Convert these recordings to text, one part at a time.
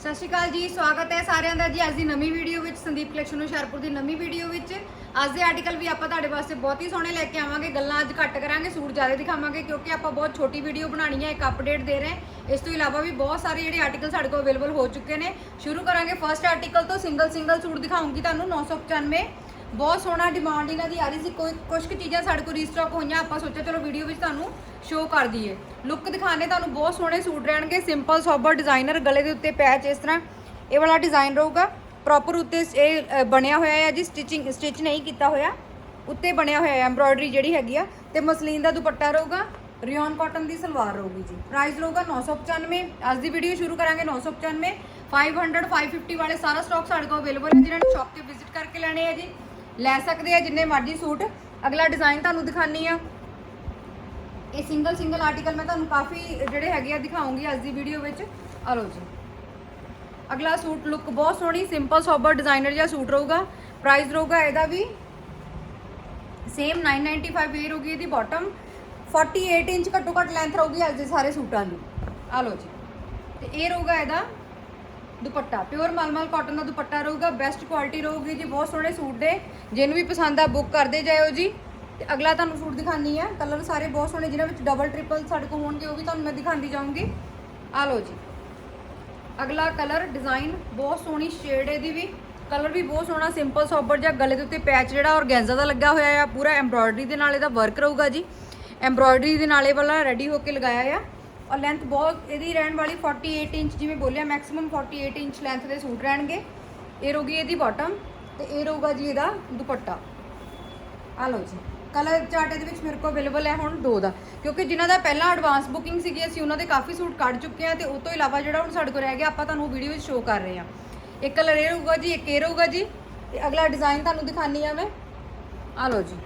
ਸਤਿ ਸ਼੍ਰੀ ਅਕਾਲ ਜੀ, ਸਵਾਗਤ ਹੈ ਸਾਰਿਆਂ ਦਾ ਜੀ ਅੱਜ ਦੀ ਨਵੀਂ ਵੀਡੀਓ ਵਿੱਚ, ਸੰਦੀਪ ਕਲੈਕਸ਼ਨ ਹੁਸ਼ਿਆਰਪੁਰ ਦੀ ਨਵੀਂ ਵੀਡੀਓ ਵਿੱਚ। ਅੱਜ ਦੇ ਆਰਟੀਕਲ ਵੀ ਆਪਾਂ ਤੁਹਾਡੇ ਵਾਸਤੇ ਬਹੁਤ ਹੀ ਸੋਹਣੇ ਲੈ ਕੇ ਆਵਾਂਗੇ। ਗੱਲਾਂ ਅੱਜ ਘੱਟ ਕਰਾਂਗੇ, ਸੂਟ ਜ਼ਿਆਦਾ ਦਿਖਾਵਾਂਗੇ, ਕਿਉਂਕਿ ਆਪਾਂ ਬਹੁਤ ਛੋਟੀ ਵੀਡੀਓ ਬਣਾਣੀ ਹੈ, ਇੱਕ ਅਪਡੇਟ ਦੇ ਰਹੇ ਇਸ ਤੋਂ ਇਲਾਵਾ ਵੀ ਬਹੁਤ ਸਾਰੇ ਜਿਹੜੇ ਆਰਟੀਕਲ ਸਾਡੇ ਕੋਲ ਅਵੇਲੇਬਲ ਹੋ ਚੁੱਕੇ ਨੇ। ਸ਼ੁਰੂ ਕਰਾਂਗੇ ਫਰਸਟ ਆਰਟੀਕਲ ਤੋਂ ਸਿੰਗਲ ਸਿੰਗਲ ਸੂਟ ਦਿਖਾਉਂਗੀ ਤੁਹਾਨੂੰ 995 ਬਹੁਤ ਸੋਹਣਾ ਡਿਮਾਂਡ ਇਹਨਾਂ ਦੀ ਆ ਰਹੀ ਸੀ। ਕੋਈ ਕੁਝ ਕੁ ਚੀਜ਼ਾਂ ਸਾਡੇ ਕੋਲ ਰੀਸਟਾਕ ਹੋਈਆਂ, ਆਪਾਂ ਸੋਚਿਆ ਚਲੋ ਵੀਡੀਓ ਵਿੱਚ ਤੁਹਾਨੂੰ ਸ਼ੋਅ ਕਰ ਦਈਏ। ਲੁੱਕ ਦਿਖਾਣੇ ਤੁਹਾਨੂੰ ਬਹੁਤ ਸੋਹਣੇ ਸੂਟ ਰਹਿਣਗੇ। ਸਿੰਪਲ ਸੋਬਰ ਡਿਜ਼ਾਈਨਰ ਗਲੇ ਦੇ ਉੱਤੇ ਪੈਚ ਇਸ ਤਰ੍ਹਾਂ। ਇਹ ਵਾਲਾ ਡਿਜ਼ਾਈਨ ਰਹੂਗਾ। ਪ੍ਰੋਪਰ ਉੱਤੇ ਇਹ ਬਣਿਆ ਹੋਇਆ ਹੈ ਜੀ। ਸਟਿਚਿੰਗ ਸਟਿਚ ਨਹੀਂ ਕੀਤਾ ਹੋਇਆ। ਉੱਤੇ ਬਣਿਆ ਹੋਇਆ ਹੈ ਐਮਬ੍ਰੋਇਡਰੀ ਜਿਹੜੀ ਹੈਗੀ ਆ। ਤੇ ਮਸਲੀਨ ਦਾ ਦੁਪੱਟਾ ਰਹੂਗਾ। ਰਿਓਨ ਕਾਟਨ ਦੀ ਸਲਵਾਰ ਰਹੂਗੀ ਜੀ। ਪ੍ਰਾਈਸ ਰਹੂਗਾ 995 ਅੱਜ ਦੀ ਵੀਡੀਓ ਸ਼ੁਰੂ ਕਰਾਂਗੇ 995 500 550 ਵਾਲੇ ਸਾਰਾ ਸਟਾਕ ਸਾਡੇ ਕੋਲ ਅਵੇਲੇਬਲ ਹੈ। ਜਿਹਨਾਂ ਨੇ ਸ਼ਾਪ ਤੇ ਵਿਜ਼ਿਟ ਕਰਕੇ ਲੈਣੇ ਆ ਜੀ। ਲੈ ਸਕਦੇ ਆ ਜਿੰਨੇ ਮਰਜ਼ੀ ਸੂਟ। ਅਗਲਾ ਡਿਜ਼ਾਈਨ ਤੁਹਾਨੂੰ ਦਿਖਾਣੀ ਆ। ਇਹ ਸਿੰਗਲ ਸਿੰਗਲ ਆਰਟੀਕਲ ਮੈਂ ਤੁਹਾਨੂੰ ਕਾਫੀ ਜਿਹੜੇ ਹੈਗੇ ਆ ਦਿਖਾਉਂਗੀ ਅੱਜ ਦੀ ਵੀਡੀਓ ਵਿੱਚ। ਆ ਲਓ ਜੀ। ਅਗਲਾ ਸੂਟ ਲੁੱਕ ਬਹੁਤ ਸੋਹਣੀ ਸਿੰਪਲ ਸੋਬਰ ਡਿਜ਼ਾਈਨਰ ਜਿਹਾ ਸੂਟ ਰਹੂਗਾ। ਪ੍ਰਾਈਸ ਰਹੂਗਾ ਇਹਦਾ ਵੀ। ਸੇਮ 995 ਇਹ ਰਹੂਗੀ ਇਹਦੀ ਬਾਟਮ 48 ਇੰਚ ਘੱਟੋ ਘੱਟ ਲੈਂਥ ਰਹੂਗੀ ਅੱਜ ਦੇ ਸਾਰੇ ਸੂਟਾਂ ਦੀ। ਆ ਲਓ ਜੀ। ਤੇ ਇਹ ਰਹੂਗਾ ਇਹਦਾ ਦੁਪੱਟਾ। ਪਿਓਰ ਮਲਮਲ ਕਾਟਨ ਦਾ ਦੁਪੱਟਾ ਰਹੂਗਾ ਬੈਸਟ ਕੁਆਲਿਟੀ ਰਹੂਗੀ ਜੀ, ਬਹੁਤ ਸੋਹਣੇ ਸੂਟ ਦੇ। ਜਿਹਨੂੰ ਵੀ ਪਸੰਦ ਆ ਬੁੱਕ ਕਰਦੇ ਜਾਇਓ ਜੀ। ਤੇ ਅਗਲਾ ਤੁਹਾਨੂੰ ਸੂਟ ਦਿਖਾਨੀ ਆ। ਕਲਰ ਸਾਰੇ ਬਹੁਤ ਸੋਹਣੇ, ਜਿਨ੍ਹਾਂ ਵਿੱਚ ਡਬਲ ਟ੍ਰਿਪਲ ਸਾਡੇ ਕੋਲ ਹੋਣਗੇ, ਉਹ ਵੀ ਤੁਹਾਨੂੰ ਮੈਂ ਦਿਖਾਉਂਦੀ ਜਾਊਂਗੀ। ਆ ਲਓ ਜੀ। ਅਗਲਾ ਕਲਰ ਡਿਜ਼ਾਈਨ ਬਹੁਤ ਸੋਹਣੀ ਸ਼ੇਡ ਇਹਦੀ ਵੀ। ਕਲਰ ਵੀ ਬਹੁਤ ਸੋਹਣਾ ਸਿੰਪਲ ਸੋਬਰ ਜਿਹਾ। ਗਲੇ ਦੇ ਉੱਤੇ ਪੈਚ ਜਿਹੜਾ ਔਰਗੈਂਜ਼ਾ ਦਾ ਲੱਗਾ ਹੋਇਆ ਆ, ਪੂਰਾ ਐਮਬ੍ਰੋਇਡਰੀ ਦੇ ਨਾਲ ਇਹਦਾ ਵਰਕ ਰਹੂਗਾ ਜੀ। ਐਮਬ੍ਰੋਇਡਰੀ ਦੇ ਨਾਲ ਇਹ ਵਾਲਾ ਰੈਡੀ ਹੋ ਕੇ ਲਗਾਇਆ ਆ। ਔਰ ਲੈਂਥ ਬਹੁਤ, ਇਹਦੀ ਰਹਿਣ ਵਾਲੀ 48 ਇੰਚ, ਜਿਵੇਂ ਬੋਲਿਆ ਮੈਕਸਿਮਮ 48 ਇੰਚ ਲੈਂਥ ਦੇ ਸੂਟ ਰਹਿਣਗੇ। ਇਹ ਰਹੂਗੀ ਇਹਦੀ ਬਾਟਮ ਤੇ ਇਹ ਰਹੂਗਾ ਜੀ ਇਹਦਾ ਦੁਪੱਟਾ। ਆ ਲਓ ਜੀ। ਕਲਰ ਚਾਰਟ ਇਹਦੇ ਵਿੱਚ ਮੇਰੇ ਕੋਲ ਅਵੇਲੇਬਲ ਹੈ ਹੁਣ ਦੋ ਦਾ। ਕਿਉਂਕਿ ਜਿਨ੍ਹਾਂ ਦਾ ਪਹਿਲਾਂ ਐਡਵਾਂਸ ਬੁਕਿੰਗ ਸੀਗੀ, ਅਸੀਂ ਉਹਨਾਂ ਦੇ ਕਾਫੀ ਸੂਟ ਕੱਢ ਚੁੱਕੇ ਆ ਤੇ ਉਸ ਤੋਂ ਇਲਾਵਾ ਜਿਹੜਾ ਹੁਣ ਸਾਡੇ ਕੋਲ ਰਹਿ ਗਿਆ, ਆਪਾਂ ਤੁਹਾਨੂੰ ਵੀਡੀਓ ਵਿੱਚ ਸ਼ੋਅ ਕਰ ਰਹੇ ਆ ਇੱਕ ਕਲਰ ਇਹ ਰਹੂਗਾ ਜੀ, ਇੱਕ ਇਹ ਰਹੂਗਾ ਜੀ। ਤੇ ਅਗਲਾ ਡਿਜ਼ਾਈਨ ਤੁਹਾਨੂੰ ਦਿਖਾਨੀ ਆ ਮੈਂ। ਆ ਲਓ ਜੀ।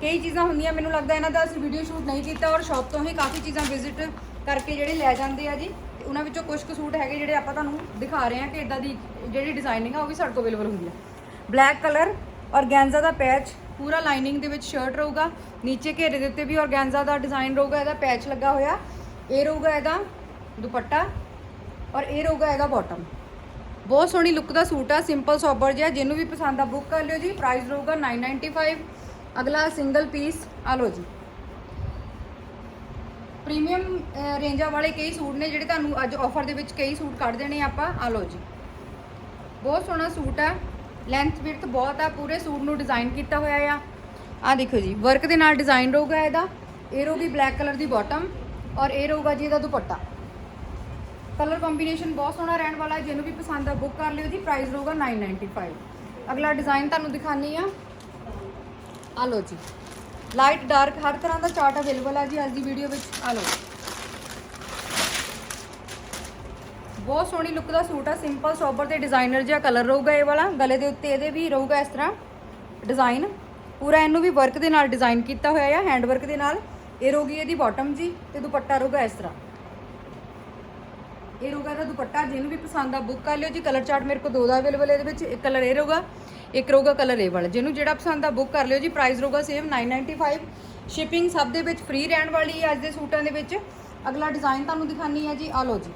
ਕਈ ਚੀਜ਼ਾਂ ਹੁੰਦੀਆਂ, ਮੈਨੂੰ ਲੱਗਦਾ ਇਹਨਾਂ ਦਾ ਅਸੀਂ ਵੀਡੀਓ ਸ਼ੂਟ ਨਹੀਂ ਕੀਤਾ ਔਰ ਸ਼ਾਪ ਤੋਂ ਹੀ ਕਾਫੀ ਚੀਜ਼ਾਂ ਵਿਜ਼ਿਟ ਕਰਕੇ ਜਿਹੜੇ ਲੈ ਜਾਂਦੇ ਆ ਜੀ, ਤੇ ਉਹਨਾਂ ਵਿੱਚੋਂ ਕੁਝ ਕੁ ਸੂਟ ਹੈਗੇ ਜਿਹੜੇ ਆਪਾਂ ਤੁਹਾਨੂੰ ਦਿਖਾ ਰਹੇ ਹਾਂ ਕਿ ਇਦਾਂ ਦੀ ਜਿਹੜੀ ਡਿਜ਼ਾਈਨਿੰਗ ਆ ਉਹ ਵੀ ਸਾਡੇ ਕੋਲ ਅਵੇਲੇਬਲ ਹੁੰਦੀ ਆ। ਬਲੈਕ ਕਲਰ ਔਰਗੈਂਜ਼ਾ ਦਾ ਪੈਚ ਪੂਰਾ ਲਾਈਨਿੰਗ ਦੇ ਵਿੱਚ ਸ਼ਰਟ ਰਹੂਗਾ, ਨੀਚੇ ਘੇਰੇ ਦੇ ਉੱਤੇ ਵੀ ਔਰਗੈਂਜ਼ਾ ਦਾ ਡਿਜ਼ਾਈਨ ਰਹੂਗਾ, ਇਹਦਾ ਪੈਚ ਲੱਗਾ ਹੋਇਆ, ਇਹ ਰਹੂਗਾ ਇਹਦਾ ਦੁਪੱਟਾ ਔਰ ਇਹ ਰਹੂਗਾ ਇਹਦਾ ਬਾਟਮ ਬਹੁਤ ਸੋਹਣੀ ਲੁੱਕ ਦਾ ਸੂਟ ਆ ਸਿੰਪਲ ਸੋਬਰ ਜਿਹਾ, ਜਿਹਨੂੰ ਵੀ ਪਸੰਦ ਆ ਬੁੱਕ ਕਰ ਲਿਓ ਜੀ ਪ੍ਰਾਈਸ ਰਹੂਗਾ 995 ਅਗਲਾ ਸਿੰਗਲ ਪੀਸ ਆ ਲਓ ਜੀ ਪ੍ਰੀਮੀਅਮ ਰੇਂਜਾਂ ਵਾਲੇ ਕਈ ਸੂਟ ਨੇ ਜਿਹੜੇ ਤੁਹਾਨੂੰ ਅੱਜ ਆਫਰ ਦੇ ਵਿੱਚ ਕਈ ਸੂਟ ਕੱਢ ਦੇਣੇ ਆਪਾਂ ਆ ਲਓ ਜੀ। ਬਹੁਤ ਸੋਹਣਾ ਸੂਟ ਆ। ਲੈਂਥ ਵਿਡਥ ਬਹੁਤ ਆ। ਪੂਰੇ ਸੂਟ ਨੂੰ ਡਿਜ਼ਾਈਨ ਕੀਤਾ ਹੋਇਆ ਆ। ਆ ਦੇਖੋ ਜੀ ਵਰਕ ਦੇ ਨਾਲ ਡਿਜ਼ਾਈਨ ਰਹੂਗਾ ਇਹਦਾ। ਇਹ ਰਹੂਗੀ ਬਲੈਕ ਕਲਰ ਦੀ ਬਾਟਮ ਔਰ ਇਹ ਰਹੂਗਾ ਜੀ ਇਹਦਾ ਦੁਪੱਟਾ। ਕਲਰ ਕੰਬੀਨੇਸ਼ਨ ਬਹੁਤ ਸੋਹਣਾ ਰਹਿਣ ਵਾਲਾ। ਜਿਹਨੂੰ ਵੀ ਪਸੰਦ ਆ ਬੁੱਕ ਕਰ ਲਿਓ ਜੀ। ਪ੍ਰਾਈਸ ਰਹੂਗਾ 995 ਅਗਲਾ ਡਿਜ਼ਾਈਨ ਤੁਹਾਨੂੰ ਦਿਖਾਨੀ ਆ। ਆ ਲਓ ਜੀ। ਲਾਈਟ ਡਾਰਕ ਹਰ ਤਰ੍ਹਾਂ ਦਾ ਚਾਰਟ ਅਵੇਲੇਬਲ ਆ ਜੀ ਅੱਜ ਦੀ ਵੀਡੀਓ ਵਿੱਚ। ਆ ਲਓ। ਬਹੁਤ ਸੋਹਣੀ ਲੁੱਕ ਦਾ ਸੂਟ ਆ ਸਿੰਪਲ ਸੋਬਰ ਤੇ ਡਿਜ਼ਾਈਨਰ ਜਿਹਾ ਕਲਰ ਰਹੂਗਾ ਇਹ ਵਾਲਾ। ਗਲੇ ਦੇ ਉੱਤੇ ਇਹਦੇ ਵੀ ਰਹੂਗਾ ਇਸ ਤਰ੍ਹਾਂ ਡਿਜ਼ਾਈਨ ਪੂਰਾ ਇਹਨੂੰ ਵੀ ਵਰਕ ਦੇ ਨਾਲ ਡਿਜ਼ਾਈਨ ਕੀਤਾ ਹੋਇਆ ਆ ਹੈਂਡ ਵਰਕ ਦੇ ਨਾਲ। ਇਹ ਰਹੂਗੀ ਇਹਦੀ ਬਾਟਮ ਜੀ ਤੇ ਦੁਪੱਟਾ ਰਹੂਗਾ ਇਸ ਤਰ੍ਹਾਂ। ਇਹ ਰਹੂਗਾ ਇਹਦਾ ਦੁਪੱਟਾ, ਜਿਹਨੂੰ ਵੀ ਪਸੰਦ ਆ ਬੁੱਕ ਕਰ ਲਿਓ ਜੀ। ਕਲਰ ਚਾਰਟ ਮੇਰੇ ਕੋਲ ਦੋ ਦਾ ਅਵੇਲੇਬਲ ਹੈ ਇਹਦੇ ਵਿੱਚ ਇੱਕ ਕਲਰ ਇਹ ਰਹੂਗਾ। ਇੱਕ ਰਹੂਗਾ ਕਲਰ ਇਹ ਵਾਲਾ ਜਿਹਨੂੰ ਜਿਹੜਾ ਪਸੰਦ ਆ ਬੁੱਕ ਕਰ ਲਿਓ ਜੀ। ਪ੍ਰਾਈਸ ਰਹੂਗਾ ਸੇਮ 995 ਸ਼ਿਪਿੰਗ ਸਭ ਦੇ ਵਿੱਚ ਫ੍ਰੀ ਰਹਿਣ ਵਾਲੀ ਹੈ ਅੱਜ ਦੇ ਸੂਟਾਂ ਦੇ ਵਿੱਚ। ਅਗਲਾ ਡਿਜ਼ਾਈਨ ਤੁਹਾਨੂੰ ਦਿਖਾਨੀ ਹੈ ਜੀ। ਆ ਲਓ ਜੀ।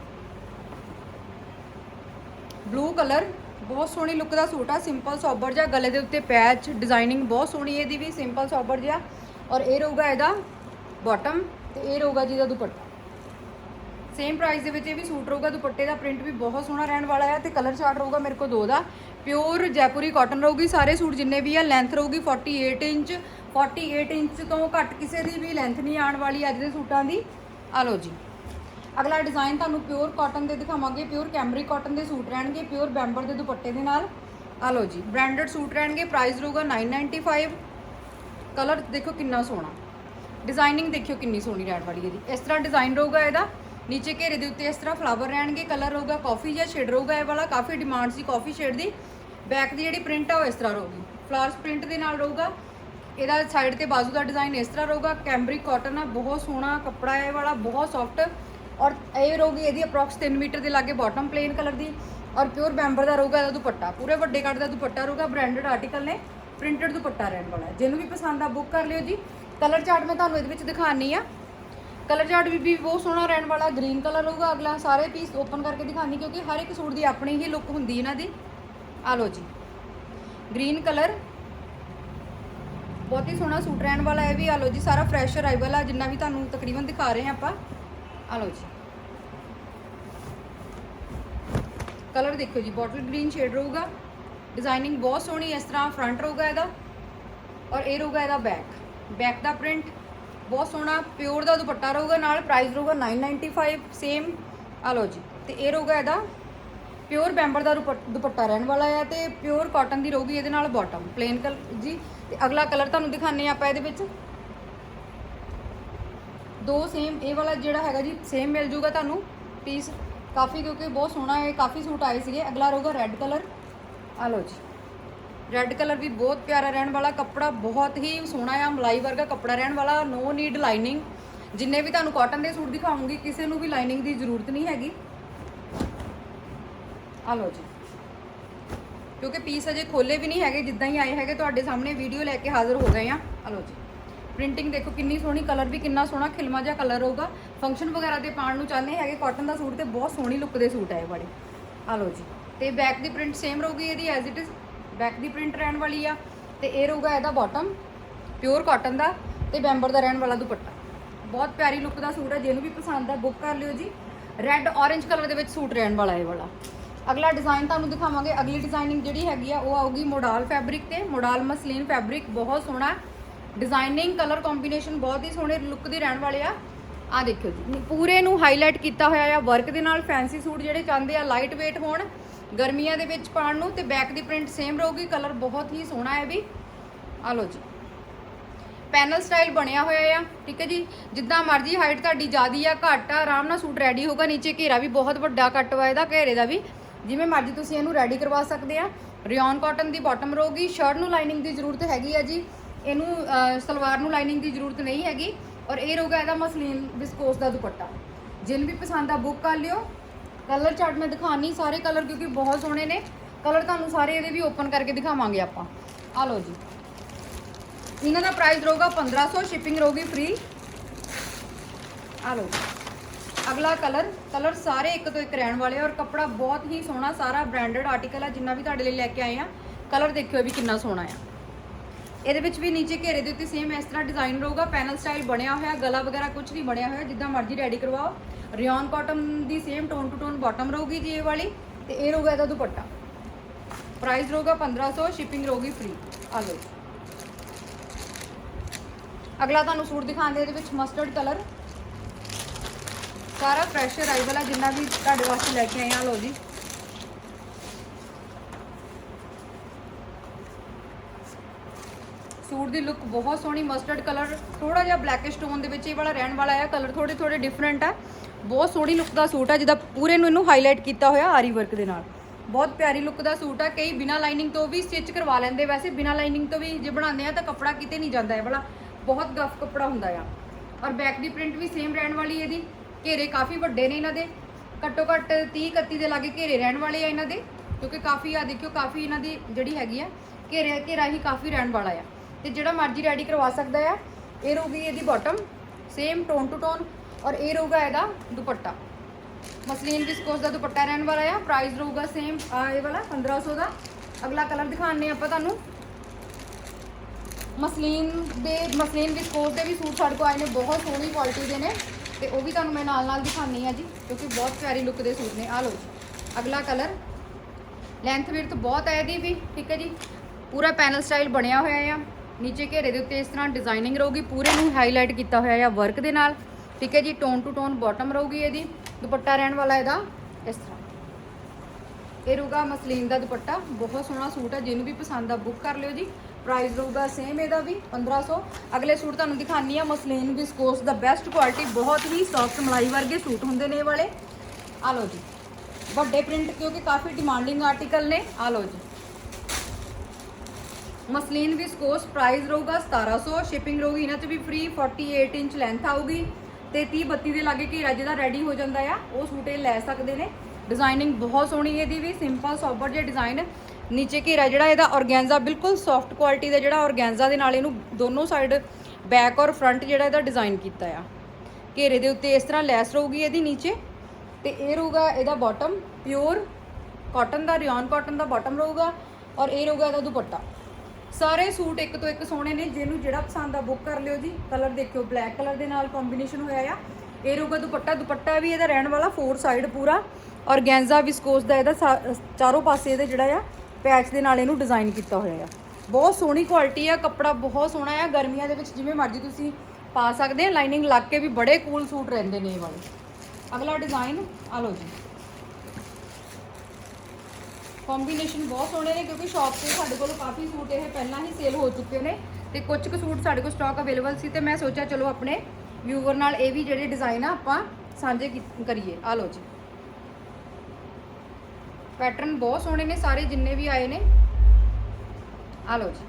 ਬਲੂ ਕਲਰ ਬਹੁਤ ਸੋਹਣੀ ਲੁੱਕ ਦਾ ਸੂਟ ਆ। ਸਿੰਪਲ ਸੋਬਰ ਜਿਹਾ, ਗਲੇ ਦੇ ਉੱਤੇ ਪੈਚ ਡਿਜ਼ਾਈਨਿੰਗ ਬਹੁਤ ਸੋਹਣੀ ਇਹਦੀ ਵੀ। ਸਿੰਪਲ ਸੋਬਰ ਜਿਹਾ। ਔਰ ਇਹ ਰਹੂਗਾ ਇਹਦਾ ਬਾਟਮ ਤੇ ਇਹ ਰਹੂਗਾ ਜੀ ਦਾ ਦੁਪੱਟਾ। ਸੇਮ ਪ੍ਰਾਈਸ ਦੇ ਵਿੱਚ ਇਹ ਵੀ ਸੂਟ ਰਹੂਗਾ ਦੁਪੱਟੇ ਦਾ ਪ੍ਰਿੰਟ ਵੀ ਬਹੁਤ ਸੋਹਣਾ ਰਹਿਣ ਵਾਲਾ ਹੈ ਤੇ ਕਲਰ ਚਾਰਟ ਰਹੂਗਾ ਮੇਰੇ ਕੋਲ ਦੋ ਦਾ। ਪਿਓਰ ਜੈਪੁਰੀ ਕਾਟਨ ਰਹੂਗੀ, ਸਾਰੇ ਸੂਟ ਜਿੰਨੇ ਵੀ ਆ ਲੈਂਥ ਰਹੂਗੀ 48 ਇੰਚ। 48 ਇੰਚ ਤੋਂ ਘੱਟ ਕਿਸੇ ਦੀ ਵੀ ਲੈਂਥ ਨਹੀਂ ਆਉਣ ਵਾਲੀ ਅੱਜ ਦੇ ਸੂਟਾਂ ਦੀ। ਆ ਲਓ ਜੀ। ਅਗਲਾ ਡਿਜ਼ਾਈਨ ਤੁਹਾਨੂੰ ਪਿਓਰ ਕਾਟਨ ਦੇ ਦਿਖਾਵਾਂਗੇ। ਪਿਓਰ ਕੈਮਰਿਕ ਕਾਟਨ ਦੇ ਸੂਟ ਰਹਿਣਗੇ ਪਿਓਰ ਬੈਂਬਰ ਦੇ ਦੁਪੱਟੇ ਦੇ ਨਾਲ। ਆ ਲਓ ਜੀ। ਬ੍ਰਾਂਡਡ ਸੂਟ ਰਹਿਣਗੇ ਪ੍ਰਾਈਸ ਰਹੂਗਾ 995 ਕਲਰ ਦੇਖੋ ਕਿੰਨਾ ਸੋਹਣਾ। ਡਿਜ਼ਾਈਨਿੰਗ ਦੇਖਿਓ ਕਿੰਨੀ ਸੋਹਣੀ ਰਹਿਣ ਵਾਲੀ ਇਹਦੀ। ਇਸ ਤਰ੍ਹਾਂ ਡਿਜ਼ਾਈਨ ਰਹੂਗਾ ਇਹਦਾ। ਨੀਚੇ ਘੇਰੇ ਦੇ ਉੱਤੇ ਇਸ ਤਰ੍ਹਾਂ ਫਲਾਵਰ ਰਹਿਣਗੇ ਕਲਰ ਰਹੂਗਾ ਕਾਫੀ ਜਾਂ ਸ਼ੇਡ ਰਹੂਗਾ ਇਹ ਵਾਲਾ। ਕਾਫੀ ਡਿਮਾਂਡ ਸੀ ਕਾਫੀ ਸ਼ੇਡ ਦੀ। ਬੈਕ ਦੀ ਜਿਹੜੀ ਪ੍ਰਿੰਟ ਆ ਉਹ ਇਸ ਤਰ੍ਹਾਂ ਰਹੂਗੀ। ਫਲਾਰਸ ਪ੍ਰਿੰਟ ਦੇ ਨਾਲ ਰਹੂਗਾ। ਇਹਦਾ ਸਾਈਡ ਤੇ ਬਾਜ਼ੂ ਦਾ ਡਿਜ਼ਾਈਨ ਇਸ ਤਰ੍ਹਾਂ ਰਹੂਗਾ। ਕੈਮਰਿਕ ਕਾਟਨ ਆ, ਬਹੁਤ ਸੋਹਣਾ ਕੱਪੜਾ ਹੈ ਇਹ ਵਾਲਾ, ਬਹੁਤ ਸੌਫਟ ਔਰ ਇਹ ਰਹੂਗੀ ਇਹਦੀ ਅਪਰੋਕਸ 3 ਮੀਟਰ ਦੇ ਲਾਗੇ ਬਾਟਮ ਪਲੇਨ ਕਲਰ ਦੀ। ਔਰ ਪਿਓਰ ਬੈਂਬਰ ਦਾ ਰਹੂਗਾ ਇਹਦਾ ਦੁਪੱਟਾ। ਪੂਰੇ ਵੱਡੇ ਕੱਟ ਦਾ ਦੁਪੱਟਾ ਰਹੂਗਾ। ਬ੍ਰਾਂਡਡ ਆਰਟੀਕਲ ਨੇ ਪ੍ਰਿੰਟਡ ਦੁਪੱਟਾ ਰਹਿਣ ਵਾਲਾ ਜਿਹਨੂੰ ਵੀ ਪਸੰਦ ਆ ਬੁੱਕ ਕਰ ਲਿਓ ਜੀ। ਕਲਰ ਚਾਰਟ ਮੈਂ ਤੁਹਾਨੂੰ ਇਹਦੇ ਵਿੱਚ ਦਿਖਾਣੀ ਆ। ਕਲਰ ਚਾਰਟ ਵੀ ਬਹੁਤ ਸੋਹਣਾ ਰਹਿਣ ਵਾਲਾ। ਗ੍ਰੀਨ ਕਲਰ ਹੋਊਗਾ ਅਗਲਾ ਸਾਰੇ ਪੀਸ ਓਪਨ ਕਰਕੇ ਦਿਖਾਣੀ ਕਿਉਂਕਿ ਹਰ ਇੱਕ ਸੂਟ ਦੀ ਆਪਣੀ ਹੀ ਲੁੱਕ ਹੁੰਦੀ ਇਹਨਾਂ ਦੀ। ਆ ਲਓ ਜੀ। ਗ੍ਰੀਨ ਕਲਰ ਬਹੁਤ ਹੀ ਸੋਹਣਾ ਸੂਟ ਰਹਿਣ ਵਾਲਾ ਇਹ ਵੀ ਆ ਲਓ ਜੀ। ਸਾਰਾ ਫਰੈਸ਼ ਅਰਾਈਵਲ ਆ, ਜਿੰਨਾ ਵੀ ਤੁਹਾਨੂੰ ਤਕਰੀਬਨ ਦਿਖਾ ਰਹੇ ਹਾਂ ਆਪਾਂ। ਆ ਲਓ ਜੀ। ਕਲਰ ਦੇਖੋ ਜੀ ਬੋਟਲ ਗ੍ਰੀਨ ਸ਼ੇਡ ਰਹੂਗਾ। ਡਿਜ਼ਾਈਨਿੰਗ ਬਹੁਤ ਸੋਹਣੀ ਇਸ ਤਰ੍ਹਾਂ ਫਰੰਟ ਰਹੂਗਾ ਇਹਦਾ। ਔਰ ਇਹ ਰਹੂਗਾ ਇਹਦਾ ਬੈਕ ਬੈਕ ਦਾ ਪ੍ਰਿੰਟ ਬਹੁਤ ਸੋਹਣਾ ਪਿਓਰ ਦਾ ਦੁਪੱਟਾ ਰਹੂਗਾ ਨਾਲ ਪ੍ਰਾਈਸ ਰਹੂਗਾ 995 ਸੇਮ ਆ ਲਓ ਜੀ। ਤੇ ਇਹ ਰਹੂਗਾ ਇਹਦਾ ਪਿਓਰ ਬੈਂਬਰ ਦਾ ਦੁਪੱਟ- ਦੁਪੱਟਾ ਰਹਿਣ ਵਾਲਾ ਹੈ ਤੇ ਪਿਓਰ ਕਾਟਨ ਦੀ ਰਹੂਗੀ ਇਹਦੇ ਨਾਲ ਬਾਟਮ ਪਲੇਨ ਕਲਰ ਜੀ, ਤੇ ਅਗਲਾ ਕਲਰ ਤੁਹਾਨੂੰ ਦਿਖਾਣੇ ਆਪਾਂ ਇਹਦੇ ਵਿੱਚ। ਦੋ ਸੇਮ ਇਹ ਵਾਲਾ ਜਿਹੜਾ ਹੈਗਾ ਜੀ ਸੇਮ ਮਿਲ ਜੂਗਾ ਤੁਹਾਨੂੰ ਪੀਸ ਕਾਫੀ ਕਿਉਂਕਿ ਬਹੁਤ ਸੋਹਣਾ ਹੈ ਕਾਫੀ ਸੂਟ ਆਏ ਸੀਗੇ, ਅਗਲਾ ਰਹੂਗਾ ਰੈੱਡ ਕਲਰ ਆ ਲਓ ਜੀ। ਰੈੱਡ ਕਲਰ ਵੀ ਬਹੁਤ ਪਿਆਰਾ ਰਹਿਣ ਵਾਲਾ, ਕੱਪੜਾ ਬਹੁਤ ਹੀ ਸੋਹਣਾ ਆ, ਮਲਾਈ ਵਰਗਾ ਕੱਪੜਾ ਰਹਿਣ ਵਾਲਾ ਨੋ ਨੀਡ ਲਾਈਨਿੰਗ ਜਿੰਨੇ ਵੀ ਤੁਹਾਨੂੰ ਕਾਟਨ ਦੇ ਸੂਟ ਦਿਖਾਉਂਗੀ, ਕਿਸੇ ਨੂੰ ਵੀ ਲਾਈਨਿੰਗ ਦੀ ਜ਼ਰੂਰਤ ਨਹੀਂ ਹੈਗੀ। ਆ ਲਓ ਜੀ। ਕਿਉਂਕਿ ਪੀਸ ਅਜੇ ਖੋਲੇ ਵੀ ਨਹੀਂ ਹੈਗੇ, ਜਿੱਦਾਂ ਹੀ ਆਏ ਹੈਗੇ, ਤੁਹਾਡੇ ਸਾਹਮਣੇ ਵੀਡੀਓ ਲੈ ਕੇ ਹਾਜ਼ਰ ਹੋ ਗਏ ਆ। ਆ ਲਓ ਜੀ। ਪ੍ਰਿੰਟਿੰਗ ਦੇਖੋ ਕਿੰਨੀ ਸੋਹਣੀ ਕਲਰ ਵੀ ਕਿੰਨਾ ਸੋਹਣਾ ਖਿਲਮਾ ਜਿਹਾ ਕਲਰ ਹੋਊਗਾ। ਫੰਕਸ਼ਨ ਵਗੈਰਾ ਤੇ ਪਾਉਣ ਨੂੰ ਚਾਹੁੰਦੇ ਹੈਗੇ ਕਾਟਨ ਦਾ ਸੂਟ ਤੇ ਬਹੁਤ ਸੋਹਣੀ ਲੁੱਕ ਦੇ ਸੂਟ ਆਏ ਬੜੇ ਆ ਲਓ ਜੀ। ਤੇ ਬੈਕ ਦੀ ਪ੍ਰਿੰਟ ਸੇਮ ਰਹੂਗੀ ਇਹਦੀ ਐਜ਼ ਇਟ ਇਜ਼ ਬੈਕ ਦੀ ਪ੍ਰਿੰਟ ਰਹਿਣ ਵਾਲੀ ਆ। ਤੇ ਇਹ ਰਹੂਗਾ ਇਹਦਾ ਬਾਟਮ ਪਿਓਰ ਕਾਟਨ ਦਾ ਤੇ ਬੈਂਬਰ ਦਾ ਰਹਿਣ ਵਾਲਾ ਦੁਪੱਟਾ। ਬਹੁਤ ਪਿਆਰੀ ਲੁੱਕ ਦਾ ਸੂਟ ਹੈ ਜਿਹਨੂੰ ਵੀ ਪਸੰਦ ਹੈ ਬੁੱਕ ਕਰ ਲਿਓ ਜੀ। ਰੈੱਡ ਔਰੇਂਜ ਕਲਰ ਦੇ ਵਿੱਚ ਸੂਟ ਰਹਿਣ ਵਾਲਾ ਇਹ ਵਾਲਾ। ਅਗਲਾ ਡਿਜ਼ਾਈਨ ਤੁਹਾਨੂੰ ਦਿਖਾਵਾਂਗੇ। ਅਗਲੀ ਡਿਜ਼ਾਈਨਿੰਗ ਜਿਹੜੀ ਹੈਗੀ ਆ, ਉਹ ਆਊਗੀ ਮੋਡਾਲ ਫੈਬਰਿਕ ਤੇ। ਮੋਡਾਲ ਮਸਲੀਨ ਫੈਬਰਿਕ ਬਹੁਤ ਸੋਹਣਾ ਡਿਜ਼ਾਈਨਿੰਗ ਕਲਰ ਕੰਬੀਨੇਸ਼ਨ ਬਹੁਤ ਹੀ ਸੋਹਣੇ ਲੁੱਕ ਦੇ ਰਹਿਣ ਵਾਲੇ ਆ। ਆ ਦੇਖਿਓ ਜੀ ਪੂਰੇ ਨੂੰ ਹਾਈਲਾਈਟ ਕੀਤਾ ਹੋਇਆ ਆ ਵਰਕ ਦੇ ਨਾਲ। ਫੈਂਸੀ ਸੂਟ ਜਿਹੜੇ ਚਾਹੁੰਦੇ ਆ ਲਾਈਟ weight ਹੋਣ। ਗਰਮੀਆਂ ਦੇ ਵਿੱਚ ਪਾਉਣ ਨੂੰ ਤੇ ਬੈਕ ਦੀ ਪ੍ਰਿੰਟ ਸੇਮ ਰਹੂਗੀ। ਕਲਰ ਬਹੁਤ ਹੀ ਸੋਹਣਾ ਹੈ ਵੀ। ਆ ਲਓ ਜੀ। ਪੈਨਲ ਸਟਾਈਲ ਬਣਿਆ ਹੋਇਆ ਆ, ਠੀਕ ਹੈ ਜੀ। ਜਿੱਦਾਂ ਮਰਜ਼ੀ ਹਾਈਟ ਤੁਹਾਡੀ ਜ਼ਿਆਦੀ ਆ, ਘੱਟ ਆ, ਆਰਾਮ ਨਾਲ ਸੂਟ ਰੈਡੀ ਹੋਊਗਾ। ਨੀਚੇ ਘੇਰਾ ਵੀ ਬਹੁਤ ਵੱਡਾ ਕੱਟ ਵਾ ਇਹਦਾ, ਘੇਰੇ ਦਾ ਵੀ। ਜਿਵੇਂ ਮਰਜ਼ੀ ਤੁਸੀਂ ਇਹਨੂੰ ਰੈਡੀ ਕਰਵਾ ਸਕਦੇ ਆ। ਰਿਓਨ ਕਾਟਨ ਦੀ ਬਾਟਮ ਰਹੂਗੀ ਸ਼ਰਟ ਨੂੰ ਲਾਈਨਿੰਗ ਦੀ ਜ਼ਰੂਰਤ ਹੈਗੀ ਆ ਜੀ। ਇਹਨੂੰ ਸਲਵਾਰ ਨੂੰ ਲਾਈਨਿੰਗ ਦੀ ਜ਼ਰੂਰਤ ਨਹੀਂ ਹੈਗੀ। ਔਰ ਇਹ ਰਹੂਗਾ ਇਹਦਾ ਮਸਲੀਨ ਵਿਸਕੋਸ ਦਾ ਦੁਪੱਟਾ। ਜਿਨ ਵੀ ਪਸੰਦ ਆ ਬੁੱਕ ਕਰ ਲਿਓ। ਕਲਰ ਚਾਰਟ ਮੈਂ ਦਿਖਾਣੀ ਸਾਰੇ ਕਲਰ ਕਿਉਂਕਿ ਬਹੁਤ ਸੋਹਣੇ ਨੇ। ਕਲਰ ਤੁਹਾਨੂੰ ਸਾਰੇ ਇਹਦੇ ਵੀ ਓਪਨ ਕਰਕੇ ਦਿਖਾਵਾਂਗੇ ਆਪਾਂ। ਆ ਲਓ ਜੀ। ਇਹਨਾਂ ਦਾ ਪ੍ਰਾਈਸ ਰਹੂਗਾ 1500 ਸ਼ਿਪਿੰਗ ਰਹੂਗੀ ਫ੍ਰੀ ਆ ਲਓ ਅਗਲਾ ਕਲਰ ਕਲਰ ਸਾਰੇ ਇੱਕ ਤੋਂ ਇੱਕ ਰਹਿਣ ਵਾਲੇ ਆ ਔਰ ਕੱਪੜਾ ਬਹੁਤ ਹੀ ਸੋਹਣਾ, ਸਾਰਾ ਬ੍ਰਾਂਡਡ ਆਰਟੀਕਲ ਆ, ਜਿੰਨਾ ਵੀ ਤੁਹਾਡੇ ਲਈ ਲੈ ਕੇ ਆਏ ਆ। ਕਲਰ ਦੇਖਿਓ ਵੀ ਕਿੰਨਾ ਸੋਹਣਾ ਆ। ਇਹਦੇ ਵਿੱਚ ਵੀ ਨੀਚੇ ਘੇਰੇ ਦੇ ਉੱਤੇ ਸੇਮ ਇਸ ਤਰ੍ਹਾਂ ਡਿਜ਼ਾਈਨ ਰਹੂਗਾ ਪੈਨਲ ਸਟਾਈਲ ਬਣਿਆ ਹੋਇਆ, ਗਲਾ ਵਗੈਰਾ ਕੁਝ ਨਹੀਂ ਬਣਿਆ ਹੋਇਆ, ਜਿੱਦਾਂ ਮਰਜ਼ੀ ਰੈਡੀ ਕਰਵਾਓ। Rayon cotton the same tone to tone bottom ਰਹੂਗੀ ਜੀ ਇਹ ਵਾਲੀ, ਤੇ ਇਹ ਰਹੂਗਾ ਇਹਦਾ ਦੁਪੱਟਾ। ਪ੍ਰਾਈਸ ਰਹੂਗਾ 1500 ਸ਼ਿਪਿੰਗ ਰਹੂਗੀ ਫ੍ਰੀ ਆ ਲਓ। ਅਗਲਾ ਤੁਹਾਨੂੰ ਸੂਟ ਦਿਖਾਉਂਦੇ ਇਹਦੇ ਵਿੱਚ ਮਸਟਰਡ ਕਲਰ ਸਾਰਾ ਫਰੈਸ਼ ਅਰਾਈਵਲ ਆ ਜਿੰਨਾ ਵੀ ਤੁਹਾਡੇ ਵਾਸਤੇ ਲੈ ਕੇ ਆਏ ਆ, ਲਓ ਜੀ। ਸੂਟ ਦੀ ਲੁੱਕ ਬਹੁਤ ਸੋਹਣੀ ਮਸਟਰਡ ਕਲਰ ਥੋੜਾ ਜਿਹਾ ਬਲੈਕਿਸ਼ ਟੋਨ ਦੇ ਵਿੱਚ ਇਹ ਵਾਲਾ ਰਹਿਣ ਵਾਲਾ ਹੈ ਕਲਰ ਥੋੜੇ ਥੋੜੇ ਡਿਫਰੈਂਟ ਆ। ਬਹੁਤ ਸੋਹਣੀ ਲੁੱਕ ਦਾ ਸੂਟ ਆ ਜਿਹਦਾ ਪੂਰੇ ਨੂੰ ਇਹਨੂੰ ਹਾਈਲਾਈਟ ਕੀਤਾ ਹੋਇਆ ਆਰੀ ਵਰਕ ਦੇ ਨਾਲ। ਬਹੁਤ ਪਿਆਰੀ ਲੁੱਕ ਦਾ ਸੂਟ ਆ, ਕਈ ਬਿਨਾ ਲਾਈਨਿੰਗ ਤੋਂ ਵੀ ਸਟਿਚ ਕਰਵਾ ਲੈਂਦੇ। ਵੈਸੇ ਬਿਨਾ ਲਾਈਨਿੰਗ ਤੋਂ ਵੀ ਜੇ ਬਣਾਉਂਦੇ ਆ ਤਾਂ ਕੱਪੜਾ ਕਿਤੇ ਨਹੀਂ ਜਾਂਦਾ ਇਹ ਵਾਲਾ। ਬਹੁਤ ਗਫ ਕੱਪੜਾ ਹੁੰਦਾ ਆ। ਔਰ ਬੈਕ ਦੀ ਪ੍ਰਿੰਟ ਵੀ ਸੇਮ ਰਹਿਣ ਵਾਲੀ ਹੈ ਇਹਦੀ। ਘੇਰੇ ਕਾਫੀ ਵੱਡੇ ਨੇ ਇਹਨਾਂ ਦੇ। ਘੱਟੋ ਘੱਟ 30 31 ਦੇ ਲਾਗੇ ਘੇਰੇ ਰਹਿਣ ਵਾਲੇ ਆ ਇਹਨਾਂ ਦੇ, ਕਿਉਂਕਿ ਕਾਫੀ ਆ ਦੇਖਿਓ, ਕਾਫੀ ਇਹਨਾਂ ਦੀ ਜਿਹੜੀ ਹੈਗੀ ਆ, ਘੇਰੇ, ਘੇਰਾ ਹੀ ਕਾਫੀ ਰਹਿਣ ਵਾਲਾ ਆ। ਤੇ ਜਿਹੜਾ ਮਰਜ਼ੀ ਰੈਡੀ ਕਰਵਾ ਸਕਦਾ ਆ, ਇਹ ਰਹੂਗੀ ਇਹਦੀ bottom same tone to tone ਔਰ ਇਹ ਰਹੂਗਾ ਇਹਦਾ ਦੁਪੱਟਾ। ਮਸਲੀਨ ਵਿਸਕੋਸ ਦਾ ਦੁਪੱਟਾ ਰਹਿਣ ਵਾਲਾ ਆ ਪ੍ਰਾਈਸ ਰਹੂਗਾ ਸੇਮ ਆ ਇਹ ਵਾਲਾ 1500 ਦਾ। ਅਗਲਾ ਕਲਰ ਦਿਖਾਣੇ ਆਪਾਂ ਤੁਹਾਨੂੰ। ਮਸਲੀਨ ਦੇ, ਮਸਲੀਨ ਵਿਸਕੋਸ ਦੇ ਵੀ ਸੂਟ ਸਾਡੇ ਕੋਲ ਆਏ ਨੇ, ਬਹੁਤ ਸੋਹਣੀ ਕੁਆਲਿਟੀ ਦੇ ਨੇ। ਤੇ ਉਹ ਵੀ ਤੁਹਾਨੂੰ ਮੈਂ ਨਾਲ ਨਾਲ ਦਿਖਾਣੀ ਆ ਜੀ, ਕਿਉਂਕਿ ਬਹੁਤ ਪਿਆਰੀ ਲੁੱਕ ਦੇ ਸੂਟ ਨੇ। ਆ ਲਓ ਜੀ, ਅਗਲਾ ਕਲਰ ਲੈਂਥ ਵਿਡਥ ਬਹੁਤ ਹੈ ਇਹਦੀ ਵੀ, ਠੀਕ ਹੈ ਜੀ? ਪੂਰਾ ਪੈਨਲ ਸਟਾਈਲ ਬਣਿਆ ਹੋਇਆ ਆ। ਨੀਚੇ ਘੇਰੇ ਦੇ ਉੱਤੇ ਇਸ ਤਰ੍ਹਾਂ ਡਿਜ਼ਾਈਨਿੰਗ ਰਹੂਗੀ, ਪੂਰੇ ਨੂੰ ਹਾਈਲਾਈਟ ਕੀਤਾ ਹੋਇਆ ਆ ਵਰਕ ਦੇ ਨਾਲ। ਠੀਕ ਹੈ ਜੀ ਟੋਨ ਟੂ ਟੋਨ ਬਾਟਮ ਰਹੂਗੀ ਇਹਦੀ। ਦੁਪੱਟਾ ਰਹਿਣ ਵਾਲਾ ਇਹਦਾ, ਇਸ ਤਰ੍ਹਾਂ। ਇਹ ਰਹੂਗਾ ਮਸਲੀਨ ਦਾ ਦੁਪੱਟਾ। ਬਹੁਤ ਸੋਹਣਾ ਸੂਟ ਹੈ ਜਿਹਨੂੰ ਵੀ ਪਸੰਦ ਆ ਬੁੱਕ ਕਰ ਲਿਓ ਜੀ। ਪ੍ਰਾਈਸ ਰਹੂਗਾ ਸੇਮ ਇਹਦਾ ਵੀ 1500 ਅਗਲੇ ਸੂਟ ਤੁਹਾਨੂੰ ਦਿਖਾਨੀ ਆ ਮਸਲੀਨ ਵਿਸਕੋਸ ਦਾ ਬੈਸਟ ਕੁਆਲਿਟੀ ਬਹੁਤ ਹੀ ਸੌਫਟ ਮਲਾਈ ਵਰਗੇ ਸੂਟ ਹੁੰਦੇ ਨੇ ਇਹ ਵਾਲੇ। ਆ ਲਓ ਜੀ। ਵੱਡੇ ਪ੍ਰਿੰਟ ਕਿਉਂਕਿ ਕਾਫੀ ਡਿਮਾਂਡਿੰਗ ਆਰਟੀਕਲ ਨੇ, ਆ ਲਓ ਜੀ। ਮਸਲੀਨ ਵਿਸਕੋਸ ਪ੍ਰਾਈਸ ਰਹੂਗਾ 1700 ਸ਼ਿਪਿੰਗ ਰਹੂਗੀ, ਇਹਨਾਂ 'ਚ ਵੀ ਫ੍ਰੀ 48 ਇੰਚ ਲੈਂਥ ਆਊਗੀ। ਤੇ 30 32 ਦੇ ਲਾਗੇ ਘੇਰਾ ਜਿਹਦਾ ਰੈਡੀ ਹੋ ਜਾਂਦਾ ਆ, ਉਹ ਸੂਟ ਇਹ ਲੈ ਸਕਦੇ ਨੇ। ਡਿਜ਼ਾਈਨਿੰਗ ਬਹੁਤ ਸੋਹਣੀ ਇਹਦੀ ਵੀ ਸਿੰਪਲ ਸੋਬਰ ਜਿਹਾ ਡਿਜ਼ਾਈਨ ਨੀਚੇ ਘੇਰਾ ਜਿਹੜਾ ਇਹਦਾ ਔਰਗੈਂਜ਼ਾ ਬਿਲਕੁਲ ਸੌਫਟ ਕੁਆਲਿਟੀ ਦਾ ਜਿਹੜਾ ਔਰਗੈਂਜ਼ਾ ਦੇ ਨਾਲ ਇਹਨੂੰ ਦੋਨੋਂ ਸਾਈਡ ਬੈਕ ਔਰ ਫਰੰਟ ਜਿਹੜਾ ਇਹਦਾ ਡਿਜ਼ਾਈਨ ਕੀਤਾ ਆ। ਘੇਰੇ ਦੇ ਉੱਤੇ ਇਸ ਤਰ੍ਹਾਂ ਲੈਸ ਰਹੂਗੀ ਇਹਦੀ ਨੀਚੇ ਤੇ ਇਹ ਰਹੂਗਾ ਇਹਦਾ ਬਾਟਮ ਪਿਓਰ ਕਾਟਨ ਦਾ ਰਿਓਨ ਕਾਟਨ ਦਾ ਬਾਟਮ ਰਹੂਗਾ ਔਰ ਇਹ ਰਹੂਗਾ ਇਹਦਾ ਦੁਪੱਟਾ। ਸਾਰੇ ਸੂਟ ਇੱਕ ਤੋਂ ਇੱਕ ਸੋਹਣੇ ਨੇ, ਜਿਹਨੂੰ ਜਿਹੜਾ ਪਸੰਦ ਆ ਬੁੱਕ ਕਰ ਲਿਓ ਜੀ। ਕਲਰ ਦੇਖਿਓ ਬਲੈਕ ਕਲਰ ਦੇ ਨਾਲ ਕੰਬੀਨੇਸ਼ਨ ਹੋਇਆ ਆ। ਇਹ ਰਹੂਗਾ ਦੁਪੱਟਾ ਦੁਪੱਟਾ ਵੀ ਇਹਦਾ ਰਹਿਣ ਵਾਲਾ ਫੋਰ ਸਾਈਡ ਪੂਰਾ। ਔਰ ਗੈਂਜ਼ਾ ਵਿਸਕੋਸ ਦਾ ਇਹਦਾ ਸਾ- ਚਾਰੋਂ ਪਾਸੇ ਇਹਦੇ ਜਿਹੜਾ ਆ ਪੈਚ ਦੇ ਨਾਲ ਇਹਨੂੰ ਡਿਜ਼ਾਈਨ ਕੀਤਾ ਹੋਇਆ ਆ। ਬਹੁਤ ਸੋਹਣੀ ਕੁਆਲਿਟੀ ਆ, ਕੱਪੜਾ ਬਹੁਤ ਸੋਹਣਾ ਆ, ਗਰਮੀਆਂ ਦੇ ਵਿੱਚ ਜਿਵੇਂ ਮਰਜ਼ੀ ਤੁਸੀਂ ਪਾ ਸਕਦੇ ਆ ਲਾਈਨਿੰਗ ਲੱਗ ਕੇ ਵੀ ਬੜੇ ਕੂਲ ਸੂਟ ਰਹਿੰਦੇ ਨੇ ਇਹ ਵਾਲੇ। ਅਗਲਾ ਡਿਜ਼ਾਈਨ ਆ ਲਓ ਜੀ। ਕੰਬੀਨੇਸ਼ਨ ਬਹੁਤ ਸੋਹਣੇ ਨੇ ਕਿਉਂਕਿ ਸ਼ਾਪ ਤੇ ਸਾਡੇ ਕੋਲ ਕਾਫੀ ਸੂਟ ਇਹ ਪਹਿਲਾਂ ਹੀ ਸੇਲ ਹੋ ਚੁੱਕੇ ਨੇ ਤੇ ਕੁਝ ਕੁ ਸੂਟ ਸਾਡੇ ਕੋਲ ਸਟਾਕ ਅਵੇਲੇਬਲ ਸੀ ਤੇ ਮੈਂ ਸੋਚਿਆ ਚਲੋ ਆਪਣੇ ਵਿਊਵਰ ਨਾਲ ਇਹ ਵੀ ਜਿਹੜੇ ਡਿਜ਼ਾਈਨ ਆ ਆਪਾਂ ਸਾਂਝੇ ਕੀ- ਕਰੀਏ। ਆ ਲਓ ਜੀ। ਪੈਟਰਨ ਬਹੁਤ ਸੋਹਣੇ ਨੇ, ਸਾਰੇ ਜਿੰਨੇ ਵੀ ਆਏ ਨੇ। ਆ ਲਓ ਜੀ।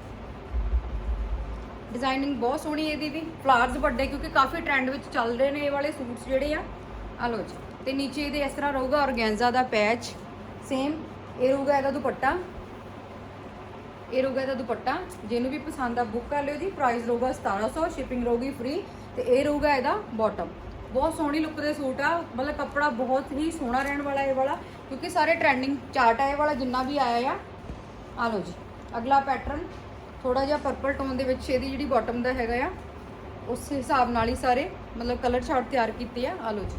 ਡਿਜ਼ਾਈਨਿੰਗ ਬਹੁਤ ਸੋਹਣੀ ਇਹਦੀ ਵੀ। ਫਲਾਰਸ ਵੱਡੇ, ਕਿਉਂਕਿ ਕਾਫੀ ਟ੍ਰੈਂਡ ਵਿੱਚ ਚੱਲ ਰਹੇ ਨੇ ਇਹ ਵਾਲੇ ਸੂਟਸ ਜਿਹੜੇ ਆ। ਆ ਲਓ ਜੀ। ਤੇ ਨੀਚੇ ਇਹਦੇ ਇਸ ਤਰ੍ਹਾਂ ਰਹੂਗਾ ਔਰਗੈਂਜ਼ਾ ਦਾ ਪੈਚ ਸੇਮ ਇਹ ਰਹੂਗਾ ਇਹਦਾ ਦੁਪੱਟਾ। ਇਹ ਰਹੂਗਾ ਇਹਦਾ ਦੁਪੱਟਾ। ਜਿਹਨੂੰ ਵੀ ਪਸੰਦ ਆ ਬੁੱਕ ਕਰ ਲਿਓ ਜੀ। ਪ੍ਰਾਈਸ ਰਹੂਗਾ 1700 ਸ਼ਿਪਿੰਗ ਰਹੂਗੀ ਫ੍ਰੀ ਤੇ ਇਹ ਰਹੂਗਾ ਇਹਦਾ ਬਾਟਮ ਬਹੁਤ ਸੋਹਣੀ ਲੁੱਕ ਦੇ ਸੂਟ ਆ। ਮਤਲਬ ਕੱਪੜਾ ਬਹੁਤ ਹੀ ਸੋਹਣਾ ਰਹਿਣ ਵਾਲਾ ਇਹ ਵਾਲਾ, ਕਿਉਂਕਿ ਸਾਰੇ ਟ੍ਰੈਂਡਿੰਗ ਚਾਰਟ ਆ ਇਹ ਵਾਲਾ, ਜਿੰਨਾ ਵੀ ਆਇਆ ਆ। ਆ ਲਓ ਜੀ, ਅਗਲਾ ਪੈਟਰਨ ਥੋੜਾ ਜਿਹਾ ਪਰਪਲ ਟੋਨ ਦੇ ਵਿੱਚ ਇਹਦੀ ਜਿਹੜੀ ਬਾਟਮ ਦਾ ਹੈਗਾ ਆ, ਉਸ ਹਿਸਾਬ ਨਾਲ ਹੀ ਸਾਰੇ, ਮਤਲਬ ਕਲਰ ਚਾਰਟ ਤਿਆਰ ਕੀਤੇ ਆ। ਆ ਲਓ ਜੀ,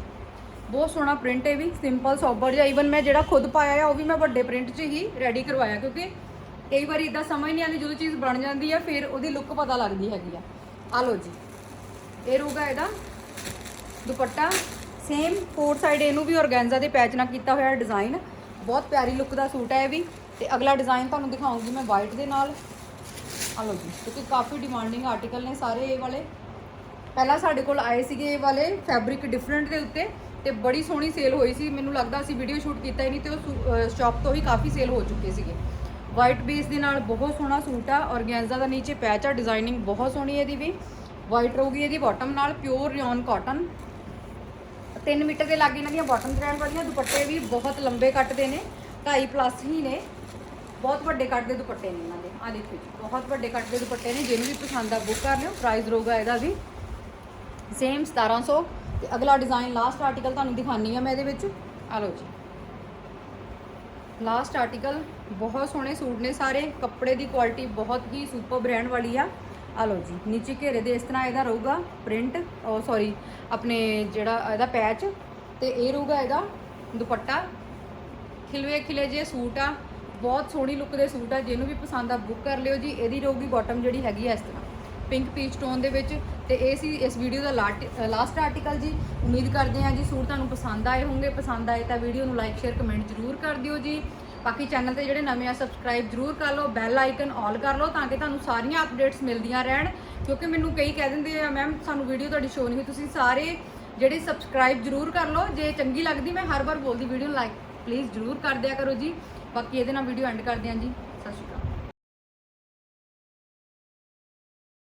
ਬਹੁਤ ਸੋਹਣਾ ਪ੍ਰਿੰਟ ਹੈ ਵੀ ਸਿੰਪਲ ਸੋਬਰ ਜਿਹਾ ਈਵਨ ਮੈਂ ਜਿਹੜਾ ਖੁਦ ਪਾਇਆ ਆ, ਉਹ ਵੀ ਮੈਂ ਵੱਡੇ ਪ੍ਰਿੰਟ 'ਚ ਹੀ ਰੈਡੀ ਕਰਵਾਇਆ, ਕਿਉਂਕਿ ਕਈ ਵਾਰੀ ਇਦਾਂ ਸਮਝ ਨਹੀਂ ਆਉਂਦੀ ਜਦੋਂ ਚੀਜ਼ ਬਣ ਜਾਂਦੀ ਆ, ਫਿਰ ਉਹਦੀ ਲੁੱਕ ਪਤਾ ਲੱਗਦੀ ਹੈਗੀ ਆ। ਆ ਲਓ ਜੀ, ਇਹ ਰਹੂਗਾ ਇਹਦਾ ਦੁਪੱਟਾ। ਸੇਮ ਫੋਰ ਸਾਈਡ ਇਹਨੂੰ ਵੀ ਔਰਗੈਂਜ਼ਾ ਦੇ ਪੈਚ ਨਾਲ ਕੀਤਾ ਹੋਇਆ ਡਿਜ਼ਾਈਨ ਬਹੁਤ ਪਿਆਰੀ ਲੁੱਕ ਦਾ ਸੂਟ ਹੈ ਇਹ ਵੀ। ਤੇ ਅਗਲਾ ਡਿਜ਼ਾਈਨ ਤੁਹਾਨੂੰ ਦਿਖਾਉਂਗੀ ਮੈਂ ਵਾਈਟ ਦੇ ਨਾਲ। ਆ ਲਓ ਜੀ, ਕਿਉਂਕਿ ਕਾਫੀ ਡਿਮਾਂਡਿੰਗ ਆਰਟੀਕਲ ਨੇ ਸਾਰੇ ਇਹ ਵਾਲੇ। ਪਹਿਲਾਂ ਸਾਡੇ ਕੋਲ ਆਏ ਸੀਗੇ ਇਹ ਵਾਲੇ ਫੈਬਰਿਕ ਡਿਫਰੈਂਟ ਦੇ ਉੱਤੇ। ਤੇ ਬੜੀ ਸੋਹਣੀ ਸੇਲ ਹੋਈ ਸੀ। ਮੈਨੂੰ ਲੱਗਦਾ ਅਸੀਂ ਵੀਡੀਓ ਸ਼ੂਟ ਕੀਤਾ ਹੀ ਨਹੀਂ ਤੇ ਉਹ ਸ਼ਾਪ ਤੋਂ ਹੀ ਕਾਫੀ ਸੇਲ ਹੋ ਚੁੱਕੇ ਸੀਗੇ। ਵਾਈਟ ਬੇਸ ਦੇ ਨਾਲ ਬਹੁਤ ਸੋਹਣਾ ਸੂਟ ਆ। ਔਰਗੈਂਜ਼ਾ ਦਾ ਨੀਚੇ ਪੈਚ ਆ। ਡਿਜ਼ਾਈਨਿੰਗ ਬਹੁਤ ਸੋਹਣੀ ਇਹਦੀ ਵੀ। ਵਾਈਟ ਰਹੂਗੀ ਇਹਦੀ ਬਾਟਮ ਨਾਲ ਪਿਓਰ ਰਿਓਨ ਕਾਟਨ 3 ਮੀਟਰ ਦੇ ਲਾਗੇ ਇਹਨਾਂ ਦੀਆਂ ਬਾਟਮ ਰਹਿਣ ਵਾਲੀਆਂ, ਦੁਪੱਟੇ ਵੀ ਬਹੁਤ ਲੰਬੇ ਕੱਟਦੇ ਨੇ 2.5 ਪਲੱਸ ਹੀ ਨੇ। ਬਹੁਤ ਵੱਡੇ ਕੱਟ ਦੇ ਦੁਪੱਟੇ ਨੇ ਇਹਨਾਂ ਦੇ। ਆ ਦੇਖੋ ਬਹੁਤ ਵੱਡੇ ਕੱਟ ਦੇ ਦੁਪੱਟੇ ਨੇ, ਜਿਹਨੂੰ ਵੀ ਪਸੰਦ ਆ ਬੁੱਕ ਕਰ ਲਿਓ ਪ੍ਰਾਈਸ ਰਹੂਗਾ ਇਹਦਾ ਵੀ। ਸੇਮ 1700 ਤੇ ਅਗਲਾ ਡਿਜ਼ਾਈਨ ਲਾਸਟ ਆਰਟੀਕਲ ਤੁਹਾਨੂੰ ਦਿਖਾਣੀ ਆ ਮੈਂ ਇਹਦੇ ਵਿੱਚ। ਆ ਲਓ ਜੀ। ਲਾਸਟ ਆਰਟੀਕਲ ਬਹੁਤ ਸੋਹਣੇ ਸੂਟ ਨੇ ਸਾਰੇ। ਕੱਪੜੇ ਦੀ ਕੁਆਲਿਟੀ ਬਹੁਤ ਹੀ ਸੁਪਰ ਬ੍ਰਾਂਡ ਵਾਲੀ ਆ। ਆ ਲਓ ਜੀ, ਨੀਚੇ ਘੇਰੇ ਦੇ ਇਸ ਤਰ੍ਹਾਂ ਇਹਦਾ ਰਹੂਗਾ ਪ੍ਰਿੰਟ ਉਹ ਸੌਰੀ ਆਪਣੇ ਜਿਹੜਾ ਇਹਦਾ ਪੈਚ ਤੇ ਇਹ ਰਹੂਗਾ ਇਹਦਾ ਦੁਪੱਟਾ। ਖਿਲਵੇ ਖਿਲੇ ਜੇ ਸੂਟ ਆ, ਬਹੁਤ ਸੋਹਣੀ ਲੁੱਕ ਦੇ ਸੂਟ ਆ, ਜਿਹਨੂੰ ਵੀ ਪਸੰਦ ਆ ਬੁੱਕ ਕਰ ਲਿਓ ਜੀ, ਇਹਦੀ ਰਹੂਗੀ ਬਾਟਮ ਜਿਹੜੀ ਹੈਗੀ ਆ ਇਸ ਤਰ੍ਹਾਂ। ਪਿੰਕ ਪੀਚ ਟੋਨ ਦੇ ਵਿੱਚ, ਤੇ ਇਹ ਸੀ ਇਸ ਵੀਡੀਓ ਦਾ ਲਾਸਟ ਆਰਟੀਕਲ ਜੀ। ਉਮੀਦ ਕਰਦੇ ਹਾਂ ਜੀ ਸੂਟ ਤੁਹਾਨੂੰ ਪਸੰਦ ਆਏ ਹੋਣਗੇ, ਪਸੰਦ ਆਏ ਤਾਂ ਵੀਡੀਓ ਨੂੰ ਲਾਈਕ ਸ਼ੇਅਰ ਕਮੈਂਟ ਜ਼ਰੂਰ ਕਰ ਦਿਓ ਜੀ। ਬਾਕੀ ਚੈਨਲ ਤੇ ਜਿਹੜੇ ਨਵੇਂ ਆ ਸਬਸਕ੍ਰਾਈਬ ਜ਼ਰੂਰ ਕਰ ਲਓ ਬੈਲ ਆਈਕਨ ਆਲ ਕਰ ਲਓ ਤਾਂ ਕਿ ਤੁਹਾਨੂੰ ਸਾਰੀਆਂ ਅਪਡੇਟਸ ਮਿਲਦੀਆਂ ਰਹਿਣ। ਕਿਉਂਕਿ ਮੈਨੂੰ ਕਈ ਕਹਿ ਦਿੰਦੇ ਆ ਮੈਮ ਸਾਨੂੰ ਵੀਡੀਓ ਤੁਹਾਡੀ ਸ਼ੋ ਨਹੀਂ ਹੋਈ, ਤੁਸੀਂ ਸਾਰੇ ਜਿਹੜੇ ਸਬਸਕ੍ਰਾਈਬ ਜ਼ਰੂਰ ਕਰ ਲਓ। ਜੇ ਚੰਗੀ ਲੱਗਦੀ, ਮੈਂ ਹਰ ਵਾਰ ਬੋਲਦੀ ਵੀਡੀਓ ਨੂੰ ਲਾਈਕ ਪਲੀਜ਼ ਜ਼ਰੂਰ ਕਰ ਦਿਆ ਕਰੋ ਜੀ। ਬਾਕੀ ਇਹਦੇ ਨਾਲ ਵੀਡੀਓ ਐਂਡ ਕਰਦੇ ਹਾਂ ਜੀ। ਸਤਿ ਸ਼੍ਰੀ ਅਕਾਲ।